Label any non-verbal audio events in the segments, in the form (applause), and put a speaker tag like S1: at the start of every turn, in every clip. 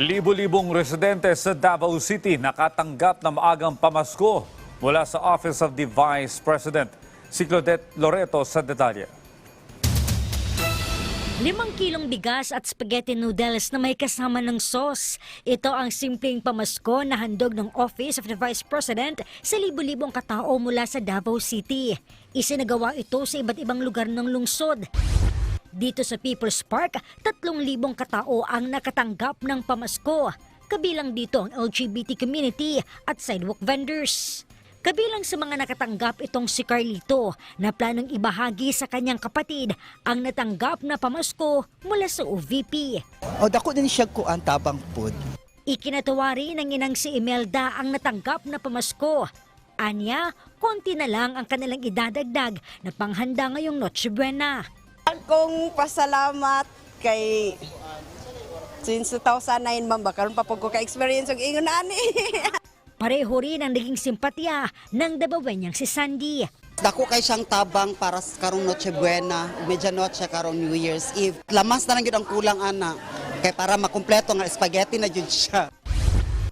S1: Libo-libong residente sa Davao City nakatanggap ng maagang pamasko mula sa Office of the Vice President. Si Claudette Loreto sa detalye.
S2: Limang kilong bigas at spaghetti noodles na may kasama ng sauce. Ito ang simpleng pamasko na handog ng Office of the Vice President sa libu-libong katao mula sa Davao City. Isinagawa ito sa iba't ibang lugar ng lungsod. Dito sa People's Park, 3,000 katao ang nakatanggap ng pamasko. Kabilang dito ang LGBT community at sidewalk vendors. Kabilang sa mga nakatanggap itong si Carlito na planong ibahagi sa kanyang kapatid ang natanggap na pamasko mula sa OVP.
S3: O dako din siya ko ang tabang pod.
S2: Ikinatawa rin ng inang si Imelda ang natanggap na pamasko. Anya, konti na lang ang kanilang idadagdag na panghanda ngayong Noche Buena.
S4: Akong pasalamat kay since 2009 ma'am ba karon pa pud ko ka experience og ingon ani. (laughs)
S2: Pareho rin ang naging simpatya ng dabawenyang si Sandy.
S5: Dako kay siyang tabang para sa karong Noche Buena, Medianoche karong New Year's Eve. Lamas na lang gyud ang kulang ana. Kay para makumpleto nga spaghetti na jud siya.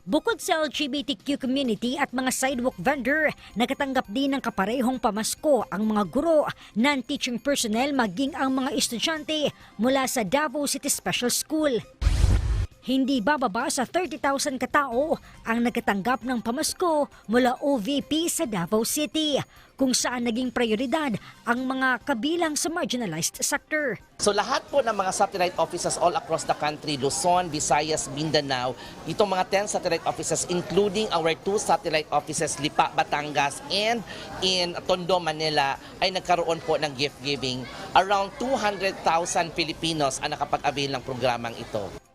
S2: Bukod sa LGBTQ community at mga sidewalk vendor, nakatanggap din ng kaparehong pamasko ang mga guro, non-teaching personnel maging ang mga estudyante mula sa Davao City Special School. Hindi bababa sa 30,000 katao ang nagkatanggap ng pamasko mula OVP sa Davao City, kung saan naging prioridad ang mga kabilang sa marginalized sector.
S6: So lahat po ng mga satellite offices all across the country, Luzon, Visayas, Mindanao, itong mga 10 satellite offices including our two satellite offices, Lipa, Batangas and in Tondo, Manila ay nagkaroon po ng gift giving. Around 200,000 Filipinos ang nakapag-avail ng programang ito.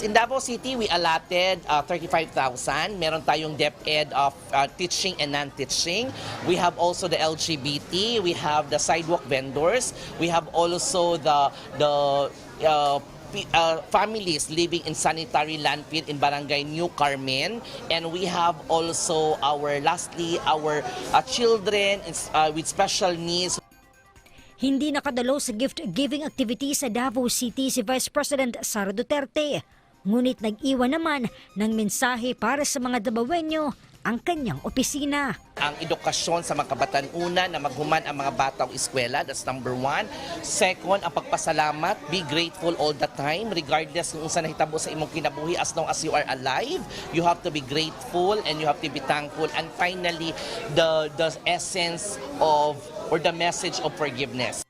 S6: In Davao City, we allotted uh, 35,000. Meron tayong DepEd of uh, teaching and non-teaching. We have also the LGBT. We have the sidewalk vendors. We have also the the uh, uh, families living in sanitary landfill in Barangay New Carmen. And we have also our, lastly, our uh, children uh, with special needs
S2: Hindi nakadalo sa gift-giving activity sa Davao City si Vice President Sara Duterte. Ngunit nag-iwan naman ng mensahe para sa mga Dabawenyo ang kanyang opisina.
S6: ang edukasyon sa mga kabataan una na maghuman ang mga batang eskwela. That's number one. Second, ang pagpasalamat. Be grateful all the time regardless kung saan nahitabo sa imong kinabuhi as long as you are alive. You have to be grateful and you have to be thankful. And finally, the, the essence of or the message of forgiveness.